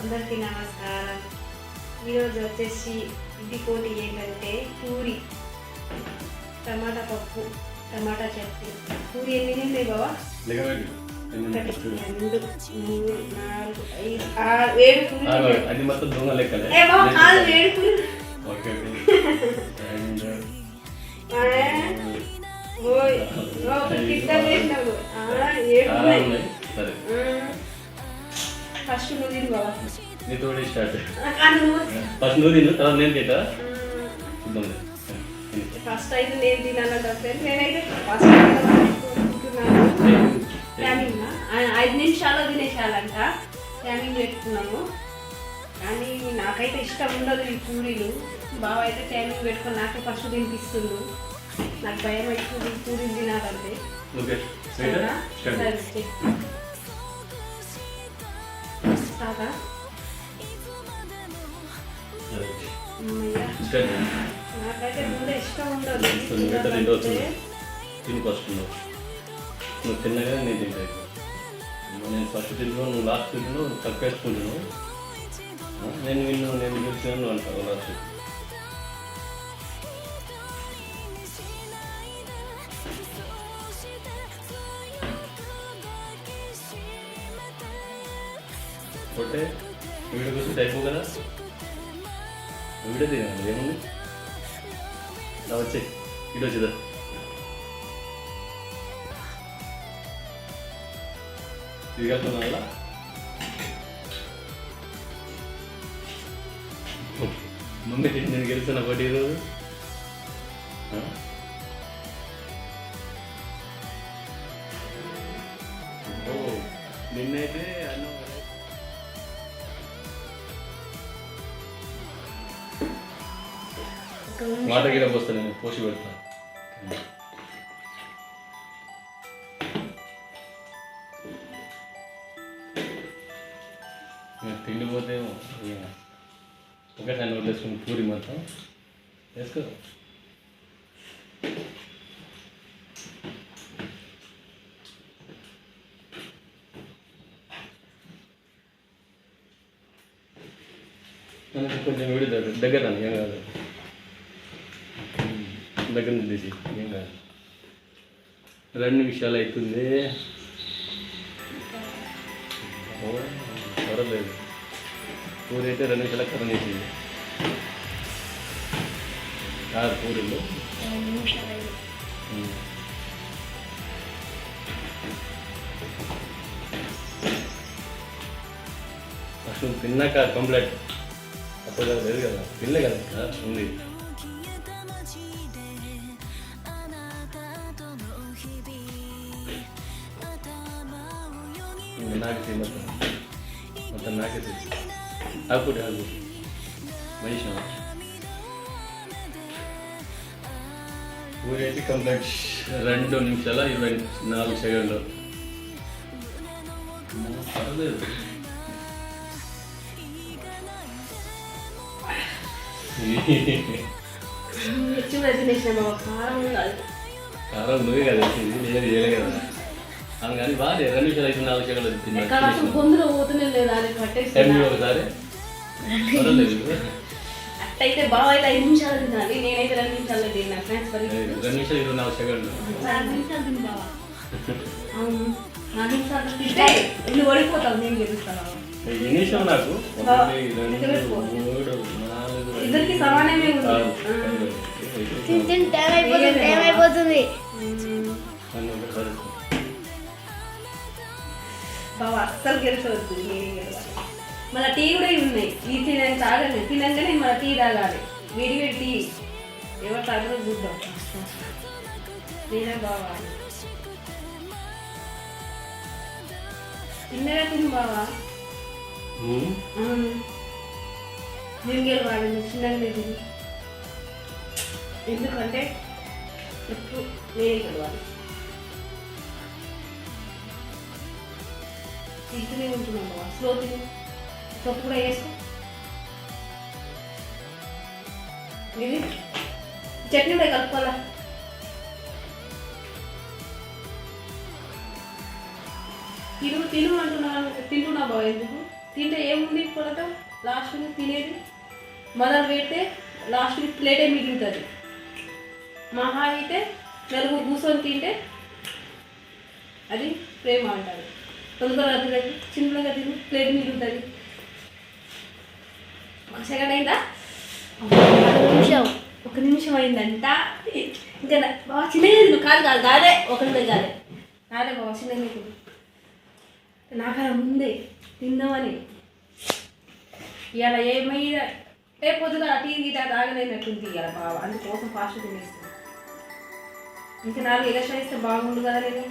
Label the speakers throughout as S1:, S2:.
S1: అందరికీ నమస్కారం. ఈరోజు వచ్చేసి ఇది పోటీ ఏంటంటే పూరి. టమాటా పప్పు టమాటా చట్నీ. పూరి ఎన్ని ఉన్నాయి బావా? ఒకటి రెండు. మూడు నాలుగు ఐదు ఆరు ఏడు పూరి
S2: అది మొత్తం దొంగ లెక్కలే.
S1: ఏ బావ కాదు ఏడు పూరి
S2: ఓకే అండ్
S1: ఓయ్ ఓ, కింద వేసినావు ఆ, ఏడు ఉన్నాయి.
S2: సరే.
S1: ఫస్ట్ నువ్వు తిను బావా
S2: నీతో స్టార్ట్. ఫస్ట్ నువ్వు తిను తర్వాత నేను తింటా. చూద్దాం
S1: ఫస్ట్ అయితే నేను తినాలంటే నేనైతే ఫస్ట్ ఐదు నిమిషాల్లో తినేసాలంట. టైమింగ్ పెట్టుకున్నాము. కానీ నాకైతే ఇష్టం ఉండదు ఈ పూరీలు. బావ అయితే టైమింగ్ పెట్టుకొని నాకే ఫస్ట్ తినిపిస్తుండు. నాకు భయం ఈ పూరీలు తినాలంటే. సరే, చెయ్. నాకైతే ముందే ఇష్టం ఉండదు
S2: నువ్వు తిను ఫస్ట్ నువ్వు నువ్వు తిన్నగా నేను తింటాయి నేను ఫస్ట్ తింటున్నావు నువ్వు లాస్ట్ తింటున్నావు తక్కువ వేసుకుంటున్నావు నేను విన్ను నేను గెలిచాను అంటావు లాస్ట్ కొట్టే వీడియో కోసం అయిపో కదా వీడియో తినాలి ఏముంది? నా వచ్చే ఇటు వచ్చిదా? ఇది కలుపుతున్నా కదా. మమ్మీ నేను గెలుస్తున్నా ఒకటి ఈరోజు. ఆ? ఓ, నిన్నైతే వాటర్ గిడ పోస్తా నేను పోసి పెడతా తిండి పోతే ఇక ఒకటే వేసుకుని పూరి మొత్తం వేసుకో. కొంచెం వీడి దగ్గర దగ్గర ఏం కాదు. దగ్గర తీసి ఏం కాదు. రెండు నిమిషాలు అవుతుంది పర్వాలేదు. పూరి అయితే రెండు నిమిషాల కర్ర వేసింది ఆరు పూరీలు. ఫస్ట్ తిన్నాక కంప్లీట్. అప్పుడు కదా లేదు కదా. తినలే కదా. ఉంది. ఇంకా నాకు తిని మొత్తం మొత్తం నాకే తెలుసు ఆకుటి ఆకు మనిషి పూరి అయితే కంప్లీట్ రెండు నిమిషాల ఇరవై నాలుగు సెకండ్లు అమ్మో, పర్లేదు
S1: చిన్న తినేసిన బాబా కారం ఉండాలి
S2: కారం నువ్వే కదా వచ్చింది నేను చేయలే కదా అవును కానీ బాగా రెండు నిమిషాలు అయితే నాలుగు
S1: అసలు
S2: తిన్నా
S1: గొంతులో పోతూనే లేదు అది పట్టేసి
S2: టైం ఒకసారి?
S1: అట్టయితే బావ అయితే ఐదు నిమిషాలు తినాలి నేనైతే రెండు
S2: నిమిషాలు ఇరవై నాలుగు సెకండ్లు.
S1: నాలుగు నిమిషాలు తిని బావా. అవును. నాలుగు నిమిషాలు తింటే ఇల్లు ఓడిపోతావు నేను గెలుస్తాను
S2: ఈ నిమిషం నాకు. ఒకటి రెండు
S1: ఇద్దరికి సమానమే ఉంది. బావ అస్సలు గెలిచవద్దు నేనే గెలవాలి మళ్ళీ టీ కూడా ఉన్నాయి ఈ తినని తాగాలి తినంగానే మళ్ళీ టీ తాగాలి. వేడి వేడి టీ. ఎవరు తాగలో చూద్దాం. నేనే బావాలి తిన్నగా తిను బావా. నేను గెలవాలి చిన్నగా తిని. ఎందుకంటే ఎప్పుడు నేనే గెలవాలి. తింటూనే ఉంటున్నాం బాబా స్లో తిని. పప్పు కూడా వేసుకో ఇది చట్నీ కూడా కలుపుకోవాలా? తిను తిను అంటున్నా తింటున్నా బాబా ఎందుకు? తింటే ఏముంది కొరత లాస్ట్ తినేది? మదర్ పెడితే లాస్ట్కి ప్లేటే మిగులుతుంది. మహా అయితే నలుగురు కూర్చొని తింటే అది ప్రేమ అంటారు. తొందరగా తినదు చిన్నగా తిని ప్లేట్ మిగులుతుంది ఒక సెకండ్ అయిందా
S3: నిమిషం
S1: ఒక నిమిషం అయిందంట ఇంకా నా- బాగా చిన్నగా కాదు కాదు కాదే ఒక నిమిషం కాదే కాదే బాబా చిన్నగా నాకన్నా ముందే తిందామని ఇవాళ ఏమైనా రేపు పొద్దున టీ గీట తాగలేనట్టుంది ఇవాళ బాబా అందుకోసం ఫాస్ట్ తినేస్తాను ఇంకా నాలుగు ఎలక్షన్ ఇస్తే బాగుండు కదా నేను.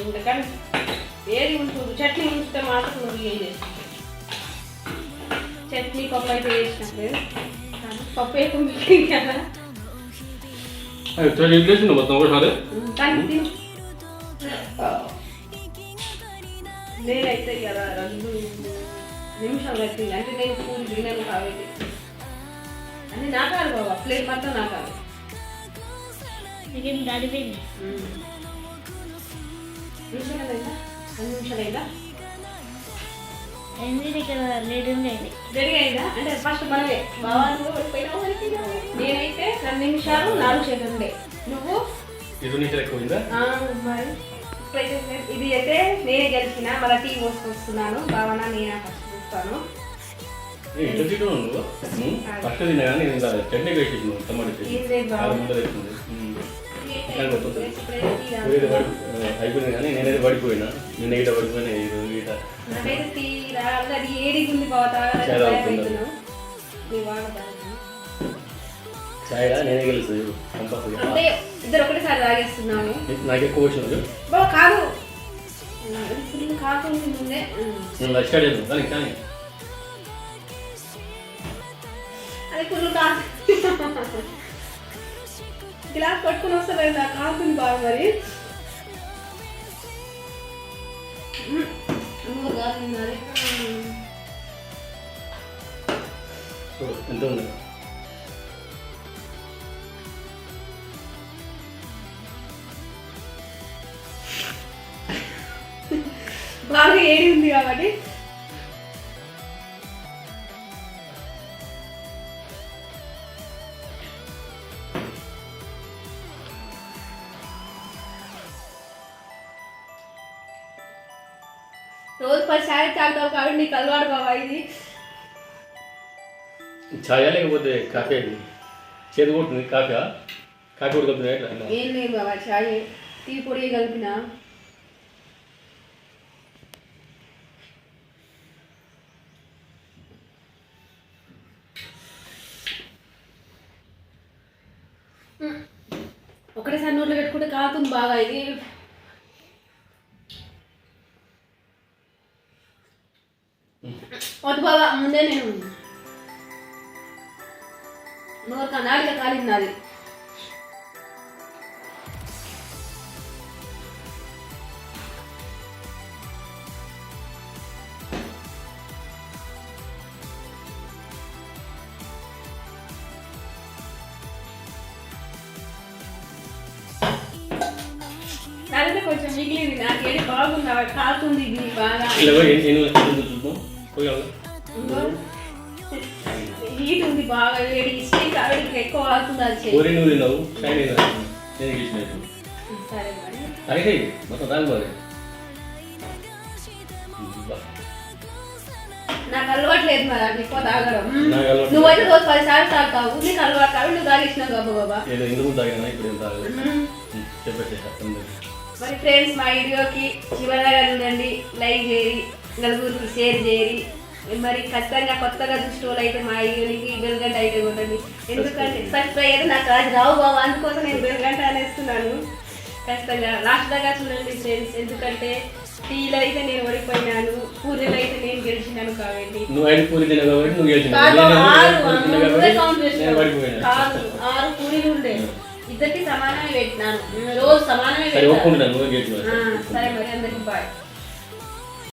S1: ఎందుకని ఏది ఉంటుంది చట్నీ ఉంచితే మాత్రం నువ్వు ఏం చేస్తావు? చట్నీ పప్పు అయితే వేసినప్పుడు పప్పు వేయకుండా కదా.
S2: చాలా ఇట్లేసిండు మొత్తం ఒకసారి?
S1: నేనైతే కదా రెండు నిమిషాలు పెట్టింది. అంటే నేను పూరి తినను కాబట్టి. అని నాకాలి బాబా ప్లేట్ మొత్తం నాకాలి.
S3: నీకేం దాడిపోయింది
S1: నిమిషాలు అయిందా రెండు నిమిషాలు అయిందా
S3: ఎందుకు ఇక్కడ లేట్ ఉండేది
S1: రెడీ అయిందా? అంటే ఫస్ట్ మనమే. నేనైతే రెండు నిమిషాలు నాలుగు సెకండ్లే నువ్వు?
S2: ఇది ఎక్కువైందా?
S1: మరి ఇది అయితే నేనే గెలిచిన. మళ్ళీ టీ పోసుకొస్తున్నాను. భావన నేనే ఫస్ట్ చూస్తాను.
S2: ఫస్ట్ అయిపోయింది కానీ నేనైతే పడిపోయినా. నిన్న గిట పడిపోయినా ఇది గీట
S1: నాకైతే టీ రాదు అది ఏడికి ఉంది బావ తాగాలని
S2: చాలా
S1: భయం
S2: అవుతుంది.
S1: అవుతున్నావు. నీ వాడ తాగుతాను.
S2: ఛాయ్ నేనే గెలుస్తుంది కంపల్సరీ
S1: అంటే ఇద్దరు ఒకటేసారి తాగేస్తున్నాము.
S2: నాకు ఎక్కువ వచ్చినది
S1: బావ కాదు. కాకుండా ముందే.
S2: నేను లక్ష కానీ కానీ
S1: అది ఫుల్ కాదు. గ్లాస్ పట్టుకుని వస్తారు కాకుండా బాగా మరి.
S2: ఎంత ఉంది
S1: బాగా ఏడి ఉంది కాబట్టి రోజు పది సారి తాగుతావు కాబట్టి నీకు అలవాటు బాబా ఇది.
S2: ఛాయ్ లేకపోతే కాఫీ అది చేతి కొడుతుంది కాఫీ కాఫీ ఎట్లా?
S1: ఏం లేదు బాబా చాయ్ టీ పొడి కలిపిన. ఒకటేసారి నోట్లో పెట్టుకుంటే కాలుతుంది బాగా ఇది. వద్దు బాబా ముందే నేను నోరు కన్నాడిగా కాలింది నాది కొంచెం మిగిలింది నాకు ఏది బాగుంది కాలుతుంది బాగా
S2: చూద్దాం
S1: హీట్ ఉంది బాగా వేడి ఎక్కువ అది చేయి.
S2: నువ్వు నేను
S1: సరే మరి.
S2: తాగితే మొత్తం తాగు మరి బా.
S1: నాకు అలవాటు లేదు మరి అది ఎక్కువ తాగడం. నువ్వైతే రోజు పది సార్లు తాగుతావు నీకు అలవాటు కాబట్టి నువ్వు తాగేసినావు గబ్బా గబ్బా
S2: ఏదో ఎందుకు తాగినా ఇప్పుడు ఏం తాగదు
S1: మ్మ్.
S2: చెప్పేసి
S1: మరి ఫ్రెండ్స్ మా వీడియోకి చివరిగా చూడండి లైక్ చేయరి నలుగురికి షేర్ చేయరి మరి ఖచ్చితంగా కొత్తగా చూసిన వాళ్ళు అయితే మా వీడియోకి బెల్గంట అయితే కొట్టండి. ఎందుకంటే సబ్స్క్రైబ్ నాకు అది రావు బాబు అందుకోసం నేను బెల్గంట అనేస్తున్నాను. ఖచ్చితంగా లాస్ట్ దాకా చూడండి ఫ్రెండ్స్ ఎందుకంటే టీలో అయితే నేను ఓడిపోయినాను పూజలో అయితే నేను గెలిచినాను కాబట్టి.
S2: నువ్వు పూరి కాబట్టి నువ్వు గెలిచినావు.
S1: కాదు
S2: నేను
S1: ఆరు పూరీలు ఉండే. ఇద్దరికి సమానమే పెట్టినాను. రోజు సమానమే పెట్టాను సరే మరి అందరికి బాయ్